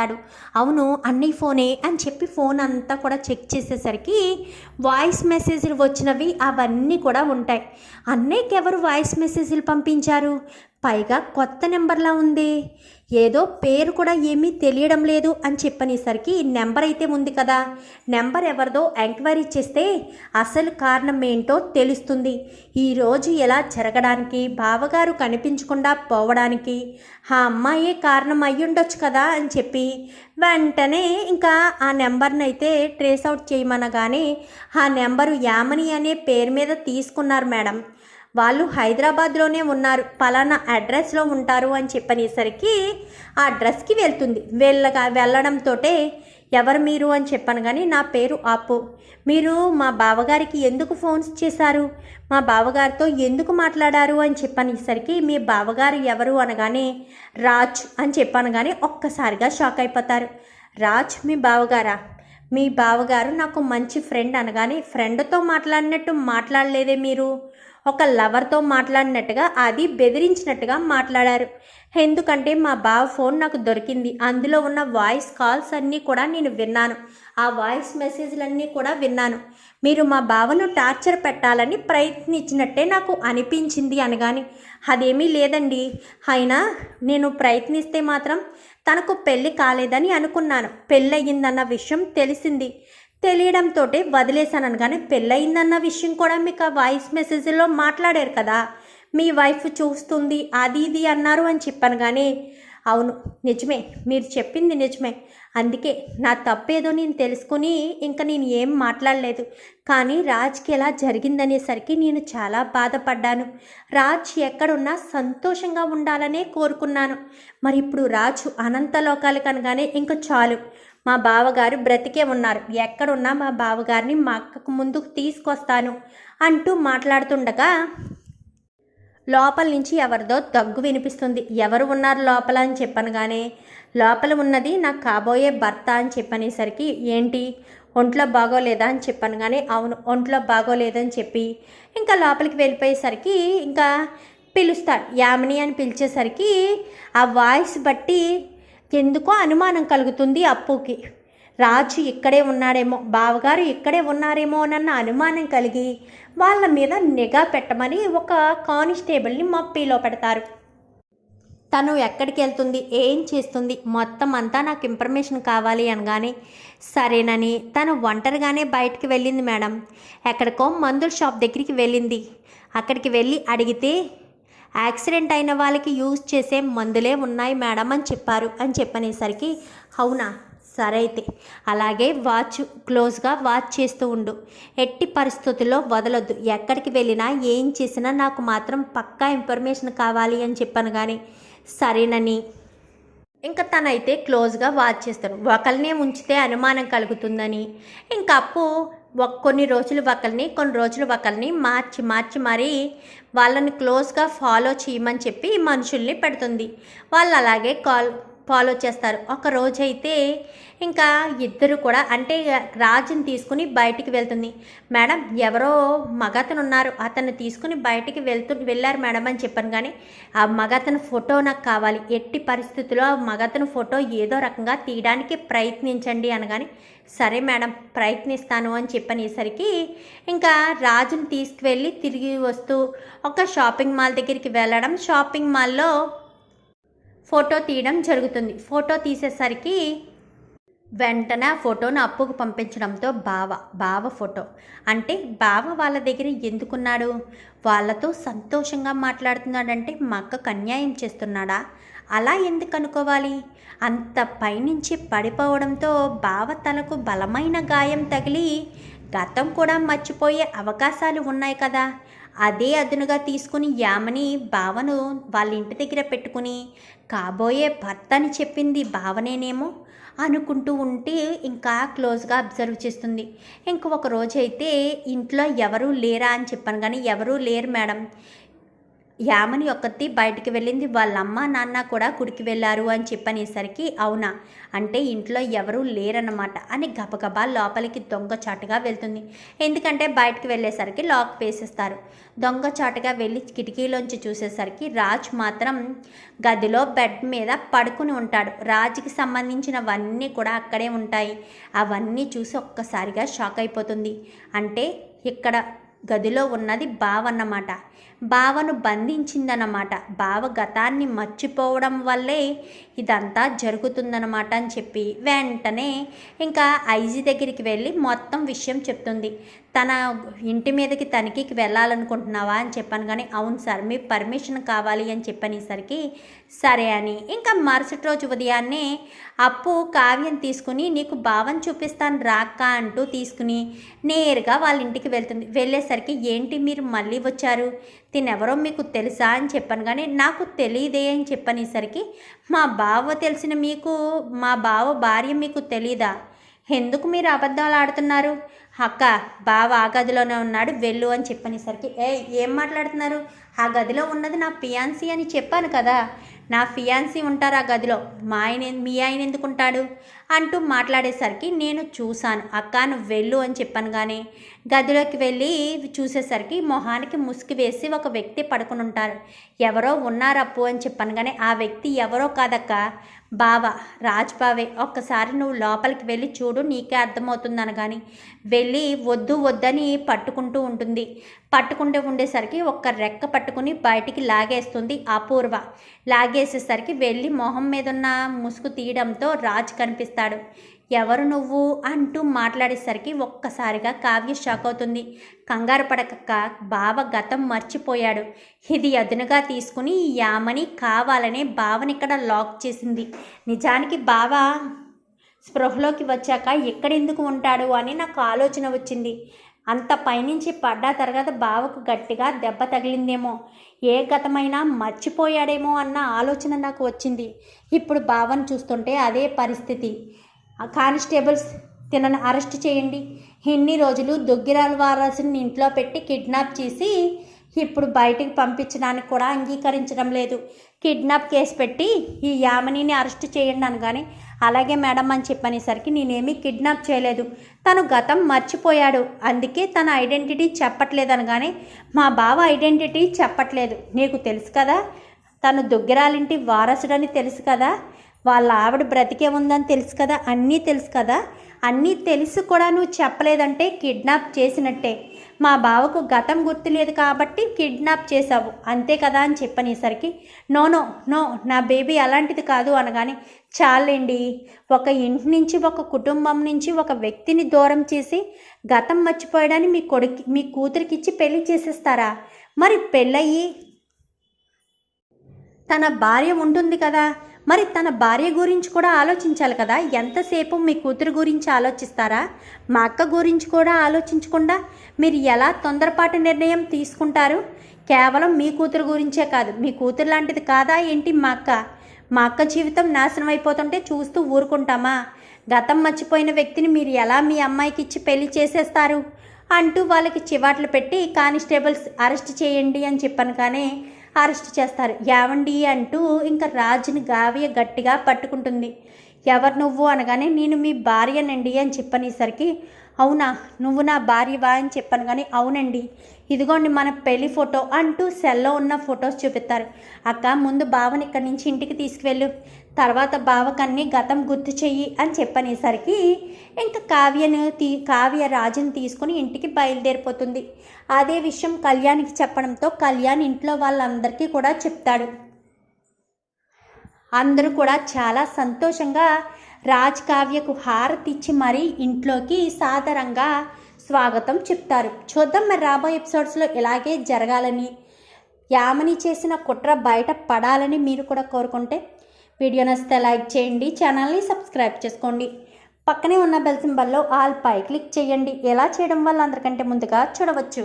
అన్నాడు. అవును అన్ని ఫోనే అని చెప్పి ఫోన్ అంతా కూడా చెక్ చేసేసరికి వాయిస్ మెసేజ్లు వచ్చినవి అవన్నీ కూడా ఉంటాయి. అన్నయ్యకి ఎవరు వాయిస్ మెసేజ్లు పంపించారు? పైగా కొత్త నెంబర్లా ఉంది. ఏదో పేరు కూడా ఏమీ తెలియడం లేదు అని చెప్పనేసరికి నెంబర్ అయితే ఉంది కదా. నెంబర్ ఎవరిదో ఎంక్వైరీ చేస్తే అసలు కారణం ఏంటో తెలుస్తుంది. ఈరోజు ఎలా జరగడానికి బావగారు కనిపించకుండా పోవడానికి ఆ అమ్మాయే కారణం అయ్యుండొచ్చు కదా అని చెప్పి వెంటనే ఇంకా ఆ నెంబర్ని అయితే ట్రేస్ అవుట్ చేయమనగానే ఆ నెంబరు యామని అనే పేరు మీద తీసుకున్నారు మేడం. వాళ్ళు హైదరాబాద్లోనే ఉన్నారు పలానా అడ్రస్లో ఉంటారు అని చెప్పనేసరికి ఆ అడ్రస్కి వెళ్తుంది. వెళ్ళగా వెళ్ళడంతో ఎవరు మీరు అని చెప్పాను కానీ నా పేరు ఆపు మీరు మా బావగారికి ఎందుకు ఫోన్స్ చేశారు? మా బావగారితో ఎందుకు మాట్లాడారు అని చెప్పనేసరికి మీ బావగారు ఎవరు అనగానే రాజ్ అని చెప్పాను కానీ ఒక్కసారిగా షాక్ అయిపోతారు. రాజ్ మీ బావగారా? మీ బావగారు నాకు మంచి ఫ్రెండ్ అనగానే ఫ్రెండ్తో మాట్లాడినట్టు మాట్లాడలేదే మీరు? ఒక లవర్తో మాట్లాడినట్టుగా అది బెదిరించినట్టుగా మాట్లాడారు. ఎందుకంటే మా బావ ఫోన్ నాకు దొరికింది. అందులో ఉన్న వాయిస్ కాల్స్ అన్నీ కూడా నేను విన్నాను. ఆ వాయిస్ మెసేజ్లన్నీ కూడా విన్నాను. మీరు మా బావను టార్చర్ పెట్టాలని ప్రయత్నించినట్టే నాకు అనిపించింది అనగాని అదేమీ లేదండి. అయినా నేను ప్రయత్నిస్తే మాత్రం తనకు పెళ్ళి కాలేదని అనుకున్నాను. పెళ్ళయిందన్న విషయం తెలిసింది. తెలియడంతోటే వదిలేశాననగానే పెళ్ళయిందన్న విషయం కూడా మీకు ఆ వాయిస్ మెసేజ్లో మాట్లాడారు కదా. మీ వైఫ్ చూస్తుంది అది ఇది అన్నారు అని చెప్పాను కానీ అవును నిజమే మీరు చెప్పింది నిజమే. అందుకే నా తప్పేదో నేను తెలుసుకుని ఇంకా నేను ఏం మాట్లాడలేదు. కానీ రాజ్కి ఎలా జరిగిందనేసరికి నేను చాలా బాధపడ్డాను. రాజ్ ఎక్కడున్నా సంతోషంగా ఉండాలనే కోరుకున్నాను. మరి ఇప్పుడు రాజు అనంత లోకాలు కనగానే ఇంక చాలు. మా బావగారు బ్రతికే ఉన్నారు. ఎక్కడున్నా మా బావగారిని మా అక్కకు ముందుకు తీసుకొస్తాను అంటూ మాట్లాడుతుండగా లోపల నుంచి ఎవరిదో దగ్గు వినిపిస్తుంది. ఎవరు ఉన్నారు లోపల అని చెప్పాను కానీ లోపల ఉన్నది నాకు కాబోయే భర్త అని చెప్పనేసరికి ఏంటి? ఒంట్లో బాగోలేదా అని చెప్పాను కానీ అవును ఒంట్లో బాగోలేదని చెప్పి ఇంకా లోపలికి వెళ్ళిపోయేసరికి ఇంకా పిలుస్తాడు. యామిని అని పిలిచేసరికి ఆ వాయిస్ బట్టి ఎందుకో అనుమానం కలుగుతుంది అప్పుకి. రాజు ఇక్కడే ఉన్నాడేమో బావగారు ఇక్కడే ఉన్నారేమో అన్న అనుమానం కలిగి వాళ్ళ మీద నిఘా పెట్టమని ఒక కానిస్టేబుల్ని మప్పిలో పెడతారు. తను ఎక్కడికి వెళ్తుంది ఏం చేస్తుంది మొత్తం అంతా నాకు ఇన్ఫర్మేషన్ కావాలి అనగానే సరేనని తను ఒంటరిగానే బయటికి వెళ్ళింది మేడం. ఎక్కడికో మందుల షాప్ దగ్గరికి వెళ్ళింది. అక్కడికి వెళ్ళి అడిగితే యాక్సిడెంట్ అయిన వాళ్ళకి యూజ్ చేసే మందులే ఉన్నాయి మేడం అని చెప్పారు అని చెప్పనేసరికి అవునా? సరే అయితే. అలాగే వాచ్ క్లోజ్గా వాచ్ చేస్తూ ఉండు. ఎట్టి పరిస్థితుల్లో వదలొద్దు. ఎక్కడికి వెళ్ళినా ఏం చేసినా నాకు మాత్రం పక్కా ఇన్ఫర్మేషన్ కావాలి అని చెప్పాను కానీ సరేనని ఇంకా తనైతే క్లోజ్గా వాచ్ చేస్తాడు. ఒకరినే ఉంచితే అనుమానం కలుగుతుందని. ఇంకా అప్పు కొన్ని రోజులు ఒకరిని కొన్ని రోజులు ఒకరిని మార్చి మార్చి మరీ వాళ్ళని క్లోజ్గా ఫాలో చేయమని చెప్పి మనుషుల్ని పెడుతుంది. వాళ్ళు అలాగే కాల్ ఫాలో చేస్తారు. ఒక రోజైతే ఇంకా ఇద్దరు కూడా అంటే రాజుని తీసుకుని బయటికి వెళ్తుంది. మేడం ఎవరో మగతను ఉన్నారు అతన్ని తీసుకుని బయటికి వెళ్తూ వెళ్ళారు మేడం అని చెప్పాను కానీ ఆ మగతను ఫోటో నాకు కావాలి. ఎట్టి పరిస్థితుల్లో ఆ మగతను ఫోటో ఏదో రకంగా తీయడానికి ప్రయత్నించండి అనగాని సరే మేడం ప్రయత్నిస్తాను అని చెప్పనేసరికి ఇంకా రాజుని తీసుకువెళ్ళి తిరిగి వస్తూ ఒక షాపింగ్ మాల్ దగ్గరికి వెళ్ళడం. షాపింగ్ మాల్లో ఫోటో తీయడం జరుగుతుంది. ఫోటో తీసేసరికి వెంటనే ఫోటోను అప్పుకు పంపించడంతో బావ బావ ఫోటో. అంటే బావ వాళ్ళ దగ్గర ఎందుకున్నాడు? వాళ్ళతో సంతోషంగా మాట్లాడుతున్నాడంటే మా అక్కకు అన్యాయం చేస్తున్నాడా? అలా ఎందుకు అనుకోవాలి? అంత పైనుంచి పడిపోవడంతో బావ తలకు బలమైన గాయం తగిలి గతం కూడా మర్చిపోయే అవకాశాలు ఉన్నాయి కదా. అదే అదునుగా తీసుకుని యామని భావను వాళ్ళ ఇంటి దగ్గర పెట్టుకుని కాబోయే భర్త అని చెప్పింది భావనేనేమో అనుకుంటూ ఉంటే ఇంకా క్లోజ్గా అబ్జర్వ్ చేస్తుంది. ఇంక ఒక ఇంట్లో ఎవరూ లేరా అని చెప్పాను కానీ ఎవరూ లేరు మేడం. యామని ఒక్కతి బయటికి వెళ్ళింది. వాళ్ళ అమ్మ నాన్న కూడా కుడికి వెళ్ళారు అని చెప్పనేసరికి అవునా? అంటే ఇంట్లో ఎవరూ లేరన్నమాట అని గబగబా లోపలికి దొంగచాటుగా వెళ్తుంది. ఎందుకంటే బయటికి వెళ్ళేసరికి లాక్ వేసేస్తారు. దొంగచాటుగా వెళ్ళి కిటికీలోంచి చూసేసరికి రాజ్ మాత్రం గదిలో బెడ్ మీద పడుకుని ఉంటాడు. రాజుకి సంబంధించినవన్నీ కూడా అక్కడే ఉంటాయి. అవన్నీ చూసి ఒక్కసారిగా షాక్ అయిపోతుంది. అంటే ఇక్కడ గదిలో ఉన్నది బావ అన్నమాట బావను బంధించిందన్నమాట. బావ గతాన్ని మర్చిపోవడం వల్లే ఇదంతా జరుగుతుందన్నమాట అని చెప్పి వెంటనే ఇంకా ఐజీ దగ్గరికి వెళ్ళి మొత్తం విషయం చెప్తుంది. తన ఇంటి మీదకి తనిఖీకి వెళ్ళాలనుకుంటున్నావా అని చెప్పాను కానీ అవును సార్ మీ పర్మిషన్ కావాలి అని చెప్పనేసరికి సరే అని ఇంకా మరుసటి రోజు ఉదయాన్నే అప్పు కావ్యం తీసుకుని నీకు భావం చూపిస్తాను రాక్క అంటూ తీసుకుని నేరుగా వాళ్ళ ఇంటికి వెళ్తుంది. వెళ్ళేసరికి ఏంటి మీరు మళ్ళీ వచ్చారు? తినెవరో మీకు తెలుసా అని చెప్పాను కానీ నాకు తెలియదే అని చెప్పనేసరికి మా బా బావ తెలిసిన మీకు మా బావ భార్య మీకు తెలీదా? ఎందుకు మీరు అబద్ధాలు ఆడుతున్నారు? అక్క బావ ఆ గదిలోనే ఉన్నాడు వెళ్ళు అని చెప్పనేసరికి ఏ ఏం మాట్లాడుతున్నారు? ఆ గదిలో ఉన్నది నా ఫియాన్సీ అని చెప్పాను కదా నా ఫియాన్సీ ఉంటారు ఆ గదిలో మా ఆయన మీ ఆయన ఎందుకు ఉంటాడు అంటూ మాట్లాడేసరికి నేను చూశాను అక్క నువ్వు వెళ్ళు అని చెప్పాను కానీ గదిలోకి వెళ్ళి చూసేసరికి మొహానికి ముసుగు వేసి ఒక వ్యక్తి పడుకుని ఉంటారు. ఎవరో ఉన్నారప్పు అని చెప్పాను కానీ ఆ వ్యక్తి ఎవరో కాదక్క? బావ రాజ్ బావే ఒక్కసారి నువ్వు లోపలికి వెళ్ళి చూడు నీకే అర్థమవుతుందని కానీ వెళ్ళి వెళ్ళి వద్దు వద్దని పట్టుకుంటూ ఉంటుంది. పట్టుకుంటూ ఉండేసరికి ఒక్క రెక్క పట్టుకుని బయటికి లాగేస్తుంది అపూర్వ. లాగేసేసరికి వెళ్ళి మొహం మీద ఉన్న ముసుగు తీయడంతో రాజ్ కనిపిస్తాడు. ఎవరు నువ్వు అంటూ మాట్లాడేసరికి ఒక్కసారిగా కావ్య షాక్ అవుతుంది. కంగారు పడక బావ గతం మర్చిపోయాడు. ఇది అదునుగా తీసుకుని యామని కావాలనే బావని ఇక్కడ లాక్ చేసింది. నిజానికి బావ స్పృహలోకి వచ్చాక ఎక్కడెందుకు ఉంటాడు అని నాకు ఆలోచన వచ్చింది. అంత పైనుంచి పడ్డా తర్వాత బావకు గట్టిగా దెబ్బ తగిలిందేమో ఏ గతమైనా మర్చిపోయాడేమో అన్న ఆలోచన నాకు వచ్చింది. ఇప్పుడు బావను చూస్తుంటే అదే పరిస్థితి. కానిస్టేబుల్స్ తినను అరెస్ట్ చేయండి. ఇన్ని రోజులు దొగ్గిరాల వారసుని ఇంట్లో పెట్టి కిడ్నాప్ చేసి ఇప్పుడు బయటికి పంపించడానికి కూడా అంగీకరించడం లేదు. కిడ్నాప్ కేసు పెట్టి ఈ యామినిని అరెస్ట్ చేయండి అనగానే అలాగే మేడం అని చెప్పనేసరికి నేనేమీ కిడ్నాప్ చేయలేదు. తను గతం మర్చిపోయాడు. అందుకే తన ఐడెంటిటీ చెప్పట్లేదు అనగానే మా బావ ఐడెంటిటీ చెప్పట్లేదు. నీకు తెలుసు కదా? తను దుగ్గిరాలింటి వారసుడని తెలుసు కదా? వాళ్ళ ఆవిడ బ్రతికే ఉందని తెలుసు కదా? అన్నీ తెలుసు కదా? అన్నీ తెలుసు కూడా నువ్వు చెప్పలేదంటే కిడ్నాప్ చేసినట్టే. మా బావకు గతం గుర్తులేదు కాబట్టి కిడ్నాప్ చేశావు. అంతే కదా అని చెప్పనేసరికి నో నో నో నా బేబీ అలాంటిది కాదు అనగానే చాలండి. ఒక ఇంటి నుంచి ఒక కుటుంబం నుంచి ఒక వ్యక్తిని దూరం చేసి గతం మర్చిపోయడాన్ని మీ కొడుకు మీ కూతురికి ఇచ్చి పెళ్ళి చేసేస్తారా? మరి పెళ్ళయ్యి తన భార్య ఉంటుంది కదా. మరి తన భార్య గురించి కూడా ఆలోచించాలి కదా? ఎంతసేపు మీ కూతురు గురించి ఆలోచిస్తారా? మా అక్క గురించి కూడా ఆలోచించకుండా మీరు ఎలా తొందరపాటు నిర్ణయం తీసుకుంటారు? కేవలం మీ కూతురు గురించే కాదు. మీ కూతురు లాంటిది కాదా ఏంటి మా అక్క? మా అక్క జీవితం నాశనం అయిపోతుంటే చూస్తూ ఊరుకుంటామా? గతం మర్చిపోయిన వ్యక్తిని మీరు ఎలా మీ అమ్మాయికి ఇచ్చి పెళ్ళి చేసేస్తారు? అంటూ వాళ్ళకి చివాట్లు పెట్టి కానిస్టేబుల్స్ అరెస్ట్ చేయండి అని చెప్పాను కానీ అరెస్ట్ చేస్తారు. యావండి అంటూ ఇంకా రాజుని గావ్య గట్టిగా పట్టుకుంటుంది. ఎవరు నువ్వు అనగానే నేను మీ భార్యనండి అని చెప్పనేసరికి అవునా? నువ్వు నా భార్యవా అని చెప్పాను కానీ అవునండి. ఇదిగోండి మన పెళ్ళి ఫోటో అంటూ సెల్లో ఉన్న ఫొటోస్ చూపిస్తారు. అక్క ముందు బావని ఇక్కడి నుంచి ఇంటికి తీసుకువెళ్ళు. తర్వాత బావకన్ని గతం గుర్తు చెయ్యి అని చెప్పనేసరికి ఇంకా కావ్యను తీ కావ్య రాజుని తీసుకుని ఇంటికి బయలుదేరిపోతుంది. అదే విషయం కళ్యాణ్కి చెప్పడంతో కళ్యాణ్ ఇంట్లో వాళ్ళందరికీ కూడా చెప్తాడు. అందరూ కూడా చాలా సంతోషంగా రాజ్ కావ్యకు హారతి ఇచ్చి మరీ ఇంట్లోకి సాదరంగా స్వాగతం చెప్తారు. చూద్దాం మరి రాబోయే ఎపిసోడ్స్లో ఇలాగే జరగాలని యామని చేసిన కుట్ర బయట పడాలని మీరు కూడా కోరుకుంటే వీడియో నచ్చితే లైక్ చేయండి ఛానల్ని సబ్స్క్రైబ్ చేసుకోండి. పక్కనే ఉన్న బెల్ సింబల్లో ఆల్ పై క్లిక్ చేయండి. ఎలా చేయడం వల్ల అందరికంటే ముందుగా చూడవచ్చు.